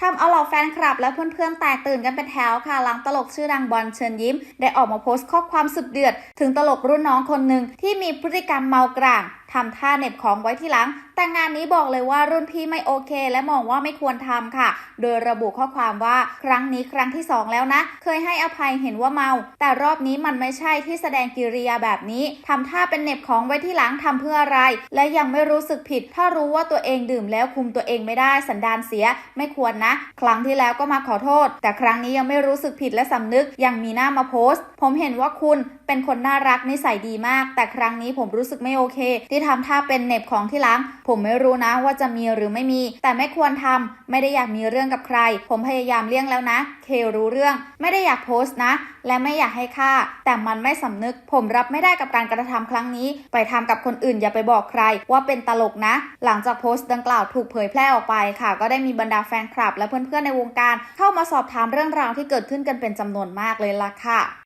ทำเอาเหล่าแฟนคลับและเพื่อนๆ แตกตื่นกันเป็นแถวค่ะ หลังตลกชื่อดังบอลเชิญยิ้ม ได้ออกมาโพสต์ข้อความสุดเดือด ถึงตลกรุ่นน้องคนหนึ่งที่มีพฤติกรรมเมากร่าง ทำท่าเน็บของไว้ที่หลัง แต่งานนี้บอกเลยว่ารุ่นพี่ไม่โอเค และมองว่าไม่ควรทำค่ะ โดยระบุข้อความว่าครั้งนี้ครั้งที่สองแล้วนะ เคยให้อภัยเห็นว่าเมา แต่รอบนี้มันไม่ใช่ที่แสดงกิริยาแบบนี้ทำท่าเป็นเน็บของไว้ที่หลังทำเพื่ออะไร และยังไม่รู้สึกผิด ถ้ารู้ว่าตัวเองดื่มแล้วคุมตัวเองไม่ได้สันดานเสียไม่ควรนะ ครั้งที่แล้วก็มาขอโทษ แต่ครั้งนี้ยังไม่รู้สึกผิดและสำนึกยังมีหน้ามาโพสต์ผมเห็นว่าคุณเป็นคนน่ารักนิสัยดีมาก แต่ครั้งนี้ผมรู้สึกไม่โอเค ที่ทำท่าเป็นเน็บของที่หลังผมไม่รู้นะว่าจะมีหรือไม่มี แต่ไม่ควรทำไม่ได้อยากมีเรื่องกับใคร ผมพยายามเลี่ยงแล้วนะ เครู้เรื่อง ไม่ได้อยากโพสต์นะ และไม่อยากให้ค่า แต่มันไม่สำนึก ผมรับไม่ได้กับการกระทำครั้งนี้ ไปทำกับคนอื่นอย่าไปบอกใคร ว่าเป็นตลกนะ หลังจากโพสต์ดังกล่าวถูกเผยแพร่ออกไปค่ะ ก็ได้มีบรรดาแฟนคลับ และเพื่อนๆในวงการ เข้ามาสอบถามเรื่องราวที่เกิดขึ้นกันเป็นจำนวนมากเลยล่ะค่ะ